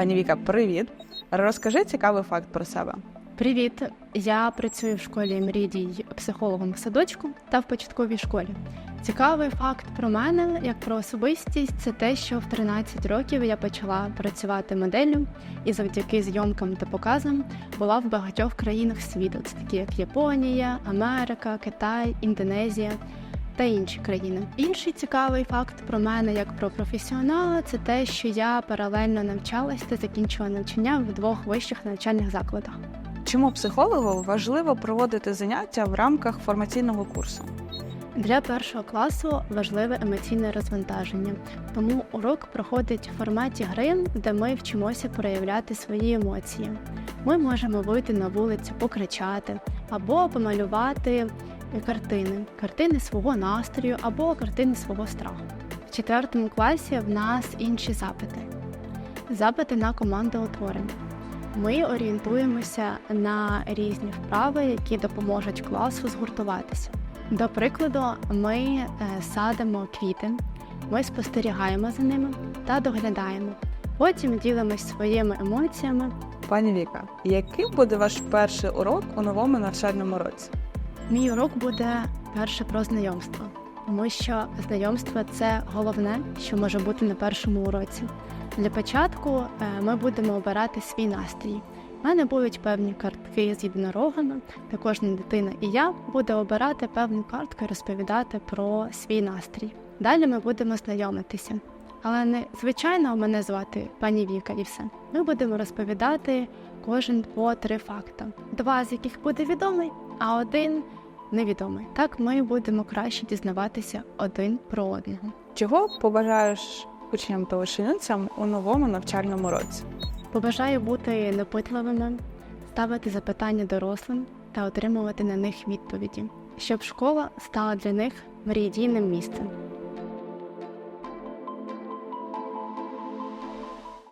Пані Віка, привіт. Розкажи цікавий факт про себе. Привіт! Я працюю в школі Мрідій психологом в садочку та в початковій школі. Цікавий факт про мене, як про особистість, це те, що в 13 років я почала працювати моделлю і завдяки зйомкам та показам була в багатьох країнах світу, це такі як Японія, Америка, Китай, Індонезія та інші країни. Інший цікавий факт про мене як про професіонала це те, що я паралельно навчалась та закінчила навчання в двох вищих навчальних закладах. Чому психологу важливо проводити заняття в рамках формаційного курсу? Для першого класу важливе емоційне розвантаження, тому урок проходить в форматі гри, де ми вчимося проявляти свої емоції. Ми можемо вийти на вулицю, покричати або помалювати картини, картини свого настрою або картини свого страху. В четвертому класі в нас інші запити. Запити на командоутворення. Ми орієнтуємося на різні вправи, які допоможуть класу згуртуватися. До прикладу, ми е, садимо квіти, ми спостерігаємо за ними та доглядаємо. Потім ділимось своїми емоціями. Пані Віка, яким буде ваш перший урок у новому навчальному році? Мій урок буде перше про знайомство, тому що знайомство це головне, що може бути на першому уроці. Для початку е, ми будемо обирати свій настрій. У мене будуть певні картки з єдинорогами, та кожна дитина і я буде обирати певну картку і розповідати про свій настрій. Далі ми будемо знайомитися. Але не звичайно мене звати пані Віка і все. Ми будемо розповідати кожен по три факти, два з яких буде відомий, а один невідомий. Так ми будемо краще дізнаватися один про одного. Чого побажаєш учням та ученицям у новому навчальному році? Побажаю бути непитливими, ставити запитання дорослим та отримувати на них відповіді, щоб школа стала для них мрійдійним місцем.